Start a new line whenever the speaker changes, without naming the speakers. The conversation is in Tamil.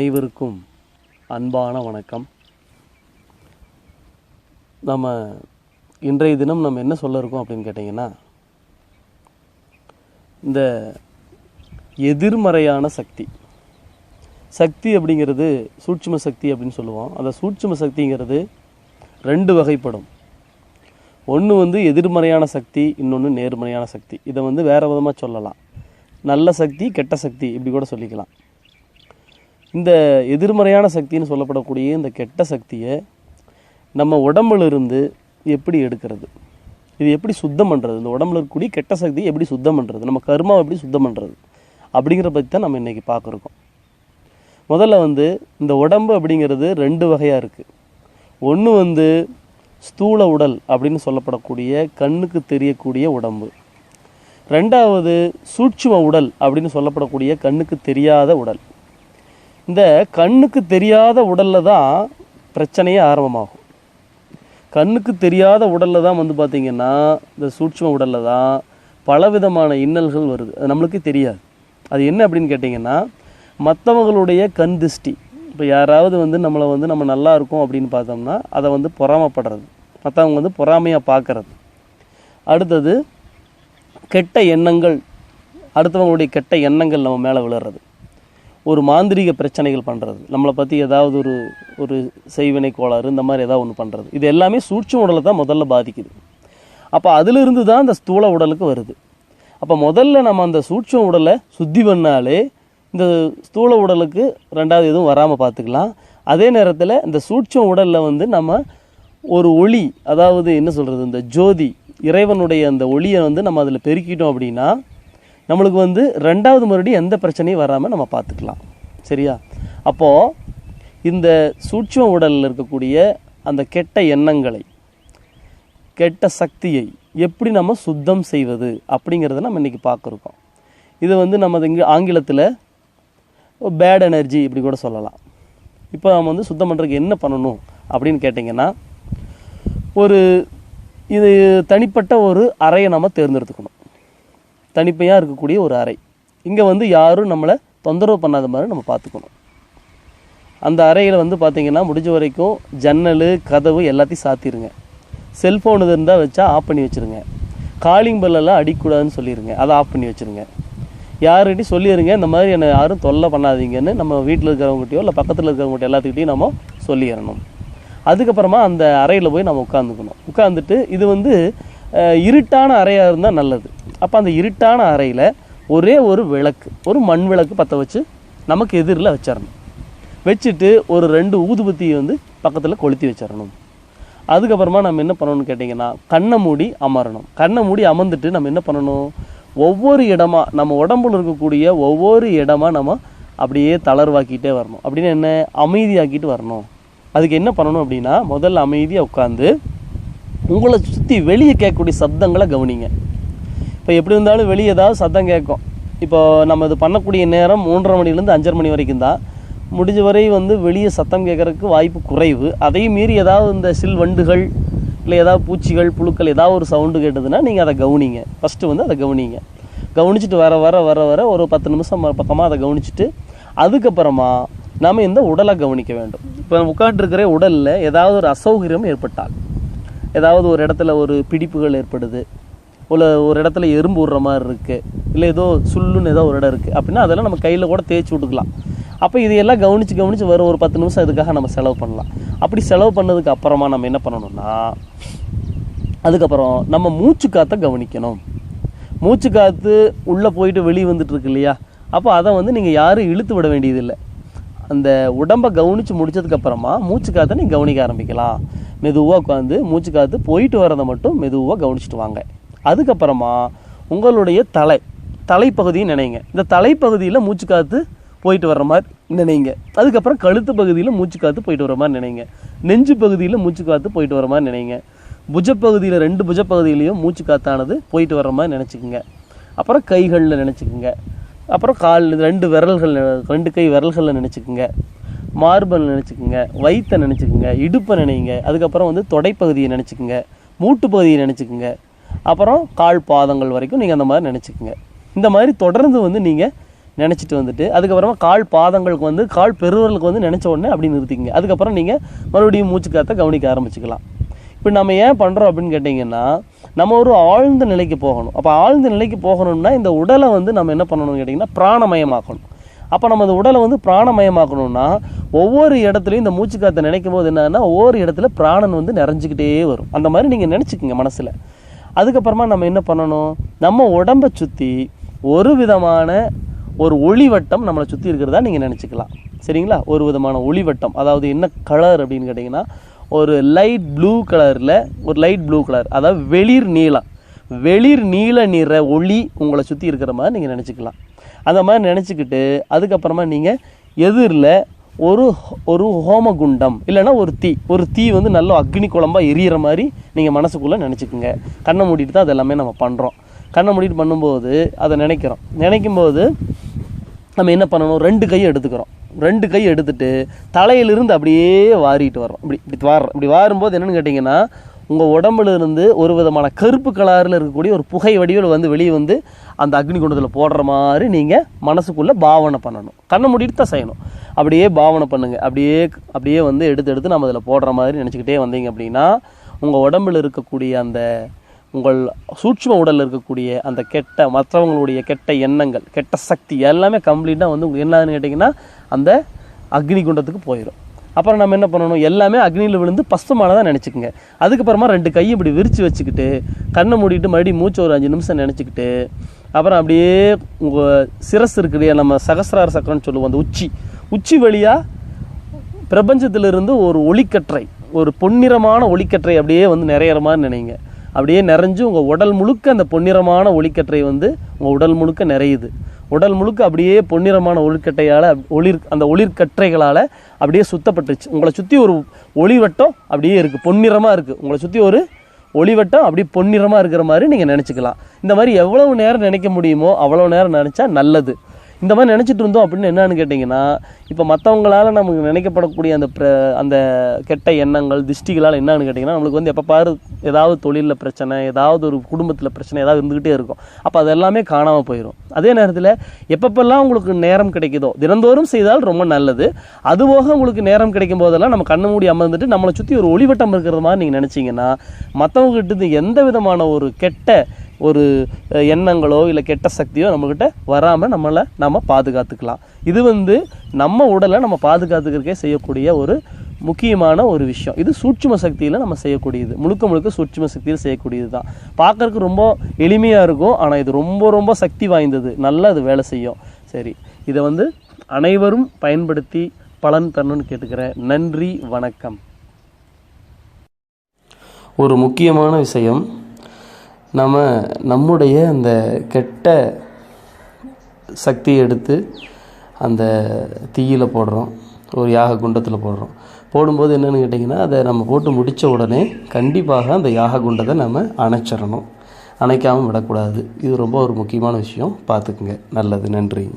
அனைவருக்கும் அன்பான வணக்கம். நம்ம இன்றைய தினம் நம்ம என்ன சொல்ல இருக்கோம் அப்படின்னு கேட்டிங்கன்னா இந்த எதிர்மறையான சக்தி. சக்தி அப்படிங்கிறது சூட்சும சக்தி அப்படின்னு சொல்லுவோம். அந்த சூட்சும சக்திங்கிறது ரெண்டு வகைப்படும். ஒன்று வந்து எதிர்மறையான சக்தி இன்னொன்று நேர்மறையான சக்தி. இதை வந்து வேறு விதமாக சொல்லலாம். நல்ல சக்தி கெட்ட சக்தி இப்படி கூட சொல்லிக்கலாம். இந்த எதிர்மறையான சக்தின்னு சொல்லப்படக்கூடிய இந்த கெட்ட சக்தியை நம்ம உடம்புல இருந்து எப்படி எடுக்கிறது? இது எப்படி சுத்தம் பண்ணுறது இந்த உடம்புல இருக்கக்கூடிய கெட்ட சக்தியை எப்படி சுத்தம் பண்ணுறது நம்ம கர்மாவை எப்படி சுத்தம் பண்ணுறது அப்படிங்கிற பற்றி தான் நம்ம இன்றைக்கி பார்க்குறோம். முதல்ல வந்து இந்த உடம்பு அப்படிங்கிறது ரெண்டு வகையாக இருக்குது ஒன்று வந்து ஸ்தூல உடல் அப்படின்னு சொல்லப்படக்கூடிய கண்ணுக்கு தெரியக்கூடிய உடம்பு. ரெண்டாவது சூட்சும உடல் அப்படின்னு சொல்லப்படக்கூடிய கண்ணுக்கு தெரியாத உடல். இந்த கண்ணுக்கு தெரியாத உடலில் தான் பிரச்சனையே ஆரம்பமாகும். கண்ணுக்கு தெரியாத உடலில் தான் வந்து பார்த்திங்கன்னா இந்த சூட்சம உடலில் தான் பலவிதமான இன்னல்கள் வருது. அது நம்மளுக்கு தெரியாது. அது என்ன அப்படின்னு கேட்டிங்கன்னா மற்றவங்களுடைய கண் திருஷ்டி இப்போ யாராவது வந்து நம்மளை வந்து நம்ம நல்லா இருக்கோம் அப்படின்னு பார்த்தோம்னா அதை வந்து பொறாமப்படுறது. மற்றவங்க வந்து பொறாமையாக பார்க்கறது. அடுத்தது கெட்ட எண்ணங்கள். அடுத்தவங்களுடைய கெட்ட எண்ணங்கள் நம்ம மேலே விழுறது. ஒரு மாந்திரீக பிரச்சனைகள் பண்ணுறது நம்மளை பற்றி ஏதாவது ஒரு ஒரு செய்வினை கோளாறு இந்த மாதிரி ஏதாவது ஒன்று பண்ணுறது இது எல்லாமே சூட்சும உடலை தான் முதல்ல பாதிக்குது. அப்போ அதிலிருந்து தான் இந்த ஸ்தூல உடலுக்கு வருது. அப்போ முதல்ல நம்ம அந்த சூட்சம் உடலை சுத்தி பண்ணாலே இந்த ஸ்தூல உடலுக்கு ரெண்டாவது எதுவும் வராமல் பார்த்துக்கலாம். அதே நேரத்தில் இந்த சூட்சம் உடலில் வந்து நம்ம ஒரு ஒளி அதாவது என்ன சொல்கிறது இந்த ஜோதி இறைவனுடைய அந்த ஒளியை வந்து நம்ம அதில் பெருக்கிட்டோம் அப்படின்னா நம்மளுக்கு வந்து ரெண்டாவது மறுபடியும் எந்த பிரச்சனையும் வராமல் நம்ம பார்த்துக்கலாம். சரியா? அப்போது இந்த சூட்சம உடலில் இருக்கக்கூடிய அந்த கெட்ட எண்ணங்களை கெட்ட சக்தியை எப்படி நம்ம சுத்தம் செய்வது அப்படிங்கிறத நம்ம இன்றைக்கி பார்க்குறோம். இது வந்து நம்ம இங்கே ஆங்கிலத்தில் பேட் எனர்ஜி இப்படி கூட சொல்லலாம். இப்போ நம்ம வந்து சுத்தம் பண்ணுறதுக்கு என்ன பண்ணணும் அப்படின்னு கேட்டிங்கன்னா ஒரு இது தனிப்பட்ட ஒரு அறையை நம்ம தேர்ந்தெடுத்துக்கணும். தனிப்பையாக இருக்கக்கூடிய ஒரு அறை. இங்கே வந்து யாரும் நம்மளை தொந்தரவு பண்ணாத மாதிரி நம்ம பார்த்துக்கணும் அந்த அறையில் வந்து பார்த்திங்கன்னா முடிஞ்ச வரைக்கும் ஜன்னல் கதவு எல்லாத்தையும் சாத்திடுங்க செல்ஃபோன் இது இருந்தால் வச்சா ஆஃப் பண்ணி வச்சுருங்க. காலிங் பெல்லெல்லாம் அடிக்கக்கூடாதுன்னு சொல்லிடுங்க அதை ஆஃப் பண்ணி வச்சுருங்க. யாருக்கிட்டையும் சொல்லிடுங்க இந்த மாதிரி என்னை யாரும் தொல்லை பண்ணாதீங்கன்னு நம்ம வீட்டில் இருக்கிறவங்ககிட்டயோ இல்லை பக்கத்தில் இருக்கிறவங்ககிட்ட எல்லாத்துக்கிட்டையும் நம்ம சொல்லிடணும் அதுக்கப்புறமா அந்த அறையில் போய் நம்ம உட்காந்துக்கணும் உட்காந்துட்டு இது வந்து இருட்டான அறையாக இருந்தால் நல்லது. அப்போ அந்த இருட்டான அறையில் ஒரே ஒரு விளக்கு ஒரு மண் விளக்கு பற்ற வச்சு நமக்கு எதிரில் வச்சிடணும் வச்சுட்டு ஒரு ரெண்டு ஊதுபத்தியை வந்து பக்கத்தில் கொளுத்தி வச்சிடணும் அதுக்கப்புறமா நம்ம என்ன பண்ணணும்னு கேட்டிங்கன்னா கண்ணை மூடி அமரணும். கண்ணை மூடி அமர்ந்துட்டு நம்ம என்ன பண்ணணும்? ஒவ்வொரு இடமா நம்ம உடம்புல இருக்கக்கூடிய ஒவ்வொரு இடமா நம்ம அப்படியே தளர்வாக்கிட்டே வரணும். அப்படின்னு என்ன? அமைதியாக்கிட்டு வரணும். அதுக்கு என்ன பண்ணணும் அப்படின்னா முதல்ல அமைதியாக உட்காந்து உங்களை சுற்றி வெளியே கேட்கக்கூடிய சப்தங்களை கவனிங்க. இப்போ எப்படி இருந்தாலும் வெளியே ஏதாவது சத்தம் கேட்கும். இப்போ நம்ம இது பண்ணக்கூடிய நேரம் மூன்றரை மணிலேருந்து அஞ்சரை மணி வரைக்கும் தான். முடிஞ்ச வரை வந்து வெளியே சத்தம் கேட்குறதுக்கு வாய்ப்பு குறைவு. அதையும் மீறி ஏதாவது இந்த சில் வண்டுகள் இல்லை ஏதாவது பூச்சிகள் புழுக்கள் ஏதாவது ஒரு சவுண்டு கேட்டதுன்னா நீங்கள் அதை கவனிங்க. ஃபஸ்ட்டு வந்து அதை கவனிங்க. கவனிச்சுட்டு வர வர வர வர ஒரு பத்து நிமிஷம் பக்கமாக அதை கவனிச்சுட்டு அதுக்கப்புறமா நாம் இந்த உடலை கவனிக்க வேண்டும். இப்போ நம்ம உட்காந்துருக்கிற உடலில் ஏதாவது ஒரு அசௌகரியம் ஏற்பட்டால் ஏதாவது ஒரு இடத்துல ஒரு பிடிப்புகள் ஏற்படுது உள்ள ஒரு இடத்துல எறும்பு விடுற மாதிரி இருக்குது இல்லை ஏதோ சுள்ளுன்னு ஏதோ ஒரு இடம் இருக்குது அப்படின்னா அதெல்லாம் நம்ம கையில் கூட தேய்ச்சி விட்டுக்கலாம். அப்போ இதையெல்லாம் கவனித்து கவனித்து வர ஒரு பத்து நிமிஷம் இதுக்காக நம்ம செலவு பண்ணலாம். அப்படி செலவு பண்ணதுக்கு அப்புறமா நம்ம என்ன பண்ணணும்னா அதுக்கப்புறம் நம்ம மூச்சு காற்றை கவனிக்கணும். மூச்சு காற்று உள்ளே போயிட்டு வெளியே வந்துட்டுருக்கு இல்லையா? அப்போ அதை வந்து நீங்கள் யாரும் இழுத்து விட வேண்டியதில்லை. அந்த உடம்பை கவனித்து முடிச்சதுக்கப்புறமா மூச்சு காற்றை நீங்கள் கவனிக்க ஆரம்பிக்கலாம். மெதுவாக உட்காந்து மூச்சு காற்று போயிட்டு வரதை மட்டும் மெதுவாக கவனிச்சிட்டு வாங்க. அதுக்கப்புறமா உங்களுடைய தலை தலைப்பகுதியை நினைங்க. இந்த தலைப்பகுதியில் மூச்சு காற்று போயிட்டு வர்ற மாதிரி நினைங்க. அதுக்கப்புறம் கழுத்து பகுதியில் மூச்சு காற்று போயிட்டு வர மாதிரி நினைங்க. நெஞ்சு பகுதியில் மூச்சு காற்று போயிட்டு வர மாதிரி நினைங்க. புஜப்பகுதியில் ரெண்டு புஜப்பகுதியிலையும் மூச்சு காத்தானது போயிட்டு வர்ற மாதிரி நினச்சிக்கோங்க. அப்புறம் கைகளில் நினச்சிக்கோங்க. அப்புறம் கால் ரெண்டு விரல்கள் ரெண்டு கை விரல்களில் நினச்சிக்கோங்க. மார்பல் நினச்சிக்கோங்க. வயிற்றை நினச்சிக்கோங்க. இடுப்பை நினைங்க. அதுக்கப்புறம் வந்து தொடைப்பகுதியை நினச்சிக்கோங்க. மூட்டு பகுதியை நினச்சிக்கோங்க. அப்புறம் கால் பாதங்கள் வரைக்கும் நீங்கள் அந்த மாதிரி நினச்சிக்கோங்க. இந்த மாதிரி தொடர்ந்து வந்து நீங்கள் நினச்சிட்டு வந்துட்டு அதுக்கப்புறமா கால் பாதங்களுக்கு வந்து கால் பெருவர்களுக்கு வந்து நினச்ச உடனே அப்படி நிறுத்திக்கங்க. அதுக்கப்புறம் நீங்கள் மறுபடியும் மூச்சு காற்றை கவனிக்க ஆரம்பிச்சுக்கலாம். இப்போ நம்ம ஏன் பண்ணுறோம் அப்படின்னு கேட்டிங்கன்னா நம்ம ஒரு ஆழ்ந்த நிலைக்கு போகணும். அப்போ ஆழ்ந்த நிலைக்கு போகணும்னா இந்த உடலை வந்து நம்ம என்ன பண்ணணும்னு கேட்டிங்கன்னா பிராணமயமாக்கணும். அப்போ நம்ம அந்த உடலை வந்து பிராணமயமாக்கணும்னா ஒவ்வொரு இடத்துலையும் இந்த மூச்சு காற்றை நினைக்கும் போது என்னன்னா ஒவ்வொரு இடத்துல பிராணன் வந்து நிறைஞ்சிக்கிட்டே வரும். அந்த மாதிரி நீங்கள் நினச்சிக்கங்க மனசில். அதுக்கப்புறமா நம்ம என்ன பண்ணணும்? நம்ம உடம்பை சுற்றி ஒரு விதமான ஒரு ஒளிவட்டம் நம்மளை சுற்றி இருக்கிறதா நீங்கள் நினச்சிக்கலாம். சரிங்களா? ஒரு விதமான ஒளிவட்டம். அதாவது என்ன கலர் அப்படின்னு கேட்டிங்கன்னா ஒரு லைட் ப்ளூ கலரில் ஒரு லைட் ப்ளூ கலர் அதாவது வெளிர் நீளம். வெளிர் நீல நிற ஒளி உங்களை சுற்றி இருக்கிற மாதிரி நீங்கள் நினச்சிக்கலாம். அந்த மாதிரி நினச்சிக்கிட்டு அதுக்கப்புறமா நீங்கள் எதிரில் ஒரு ஒரு ஹோமகுண்டம் இல்லைன்னா ஒரு தீ. ஒரு தீ வந்து நல்ல அக்னி குழம்பா எரியிற மாதிரி நீங்கள் மனசுக்குள்ளே நினச்சிக்கோங்க. கண்ணை மூடிட்டு தான் அது எல்லாமே நம்ம பண்ணுறோம் கண்ணை மூடிட்டு பண்ணும்போது அதை நினைக்கிறோம். நினைக்கும்போது நம்ம என்ன பண்ணணும்? ரெண்டு கையை எடுத்துக்கிறோம். ரெண்டு கை எடுத்துட்டு தலையிலிருந்து அப்படியே வாரிட்டு வரோம் இப்படி இப்படி வாடுறோம் இப்படி வாரும்போது என்னென்னு கேட்டிங்கன்னா உங்கள் உடம்புல இருந்து ஒரு விதமான கருப்பு கலரில் இருக்கக்கூடிய ஒரு புகை வடிவில் வந்து வெளியே வந்து அந்த அக்னி குண்டத்தில் போடுற மாதிரி நீங்கள் மனசுக்குள்ளே பாவனை பண்ணணும். கண்ணை மூடிட்டு தான் செய்யணும். அப்படியே பாவனை பண்ணுங்கள் அப்படியே அப்படியே வந்து எடுத்து எடுத்து நம்ம அதில் போடுற மாதிரி நினச்சிக்கிட்டே வந்தீங்க அப்படின்னா உங்கள் உடம்புல இருக்கக்கூடிய அந்த உங்கள் சூட்சம உடலில் இருக்கக்கூடிய அந்த கெட்ட மற்றவங்களுடைய கெட்ட எண்ணங்கள் கெட்ட சக்தி எல்லாமே கம்ப்ளீட்டாக வந்து உங்களுக்கு என்னன்னு கேட்டிங்கன்னா அந்த அக்னி குண்டத்துக்கு போயிடும் அப்புறம் நம்ம என்ன பண்ணணும்? எல்லாமே அக்னியில் விழுந்து பஸ்பமானதாக நினச்சிக்கோங்க. அதுக்கப்புறமா ரெண்டு கையை இப்படி விரித்து வச்சுக்கிட்டு கண்ணை மூடிட்டு மறுபடியும் மூச்சு ஒரு அஞ்சு நிமிஷம் நினச்சிக்கிட்டு அப்புறம் அப்படியே உங்கள் சிரஸ் இருக்கு இல்லையா நம்ம சகசிரார சக்கரம்னு சொல்லுவோம் அந்த உச்சி. உச்சி வழியாக பிரபஞ்சத்திலிருந்து ஒரு ஒளிக்கற்றை ஒரு பொன்னிறமான ஒளிக்கற்றை அப்படியே வந்து நிறையிற மாதிரி நினைங்க. அப்படியே நிறைஞ்சு உங்கள் உடல் முழுக்க அந்த பொன்னிறமான ஒளிக்கற்றை வந்து உங்கள் உடல் முழுக்க நிறையுது. உடல் முழுக்க அப்படியே பொன்னிறமான ஒளிக்கட்டையால் ஒளிர் அந்த ஒளிர்கற்றைகளால் அப்படியே சுத்தப்பட்டுருச்சு. உங்களை சுற்றி ஒரு ஒளிவட்டம் அப்படியே இருக்குது பொன்னிறமாக இருக்குது உங்களை சுற்றி ஒரு ஒளிவட்டம் அப்படியே பொன்னிறமாக இருக்கிற மாதிரி நீங்கள் நினச்சிக்கலாம். இந்த மாதிரி எவ்வளவு நேரம் நினைக்க முடியுமோ அவ்வளோ நேரம் நினச்சா நல்லது. இந்த மாதிரி நினச்சிட்டு இருந்தோம் அப்படின்னு என்னன்னு கேட்டிங்கன்னா இப்போ மற்றவங்களால் நமக்கு நினைக்கப்படக்கூடிய அந்த பிர அந்த கெட்ட எண்ணங்கள் திஷ்டிகளால் என்னன்னு கேட்டிங்கன்னா நம்மளுக்கு வந்து எப்போ பாரு ஏதாவது தொழிலில் பிரச்சனை ஏதாவது ஒரு குடும்பத்தில் பிரச்சனை ஏதாவது இருந்துக்கிட்டே இருக்கும். அப்போ அது எல்லாமே காணாமல் போயிடும் அதே நேரத்தில் எப்பப்பெல்லாம் உங்களுக்கு நேரம் கிடைக்குதோ தினந்தோறும் செய்தால் ரொம்ப நல்லது. அதுபோக உங்களுக்கு நேரம் கிடைக்கும் போதெல்லாம் நம்ம கண்ணு மூடி அமர்ந்துட்டு நம்மளை சுற்றி ஒரு ஒளிவட்டம் இருக்கிற மாதிரி நீங்கள் நினச்சிங்கன்னா மற்றவங்ககிட்ட இருந்து எந்த விதமான ஒரு கெட்ட ஒரு எண்ணங்களோ இல்லை கெட்ட சக்தியோ நம்மக்கிட்ட வராமல் நம்மளை நம்ம பாதுகாத்துக்கலாம். இது வந்து நம்ம உடலை நம்ம பாதுகாத்துக்கிறக்கே செய்யக்கூடிய ஒரு முக்கியமான ஒரு விஷயம். இது சூட்சும சக்தியில் நம்ம செய்யக்கூடியது. முழுக்க முழுக்க சூட்சும சக்தியில் செய்யக்கூடியது தான் பார்க்கறதுக்கு ரொம்ப எளிமையாக இருக்கும். ஆனால் இது ரொம்ப ரொம்ப சக்தி வாய்ந்தது. நல்லா அது வேலை செய்யும். சரி இதை வந்து அனைவரும் பயன்படுத்தி பலன் தரணும்னு கேட்டுக்கிறேன். நன்றி வணக்கம். ஒரு முக்கியமான விஷயம் நம்ம நம்முடைய அந்த கெட்ட சக்தியை எடுத்து அந்த தீயில் போடுறோம். ஒரு யாக குண்டத்தில் போடுறோம். போடும்போது என்னென்னு கேட்டிங்கன்னா அதை நம்ம போட்டு முடித்த உடனே கண்டிப்பாக அந்த யாக குண்டத்தை நம்ம அணைச்சிடணும். அணைக்காமல் விடக்கூடாது. இது ரொம்ப ஒரு முக்கியமான விஷயம். பார்த்துக்குங்க. நல்லது. நன்றி.